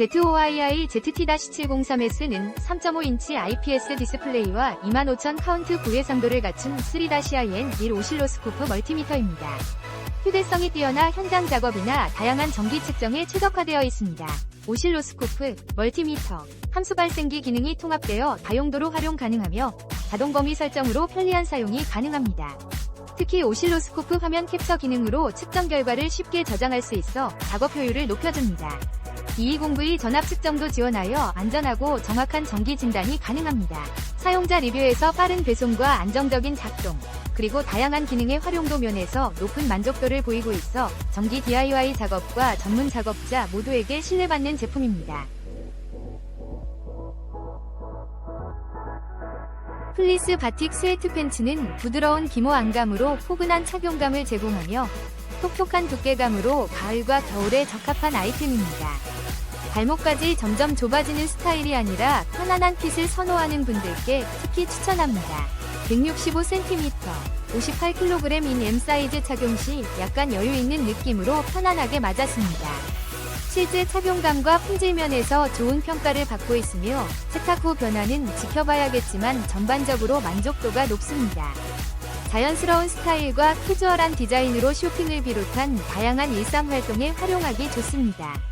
ZOII ZT-703S는 3.5인치 IPS 디스플레이와 25,000 카운트 고해상도를 갖춘 3-IN1 오실로스코프 멀티미터입니다. 휴대성이 뛰어나 현장 작업이나 다양한 전기 측정에 최적화되어 있습니다. 오실로스코프, 멀티미터, 함수 발생기 기능이 통합되어 다용도로 활용 가능하며 자동 범위 설정으로 편리한 사용이 가능합니다. 특히 오실로스코프 화면 캡처 기능으로 측정 결과를 쉽게 저장할 수 있어 작업 효율을 높여줍니다. 220V 전압 측정도 지원하여 안전하고 정확한 전기 진단이 가능합니다. 사용자 리뷰에서 빠른 배송과 안정적인 작동, 그리고 다양한 기능의 활용도 면에서 높은 만족도를 보이고 있어 전기 DIY 작업과 전문 작업자 모두에게 신뢰받는 제품입니다. 플리스 바틱 스웨트 팬츠는 부드러운 기모 안감으로 포근한 착용감을 제공하며 톡톡한 두께감으로 가을과 겨울에 적합한 아이템입니다. 발목까지 점점 좁아지는 스타일이 아니라 편안한 핏을 선호하는 분들께 특히 추천합니다. 165cm, 58kg인 M 사이즈 착용 시 약간 여유 있는 느낌으로 편안하게 맞았습니다. 실제 착용감과 품질면에서 좋은 평가를 받고 있으며 세탁 후 변화는 지켜봐야겠지만 전반적으로 만족도가 높습니다. 자연스러운 스타일과 캐주얼한 디자인으로 쇼핑을 비롯한 다양한 일상 활동에 활용하기 좋습니다.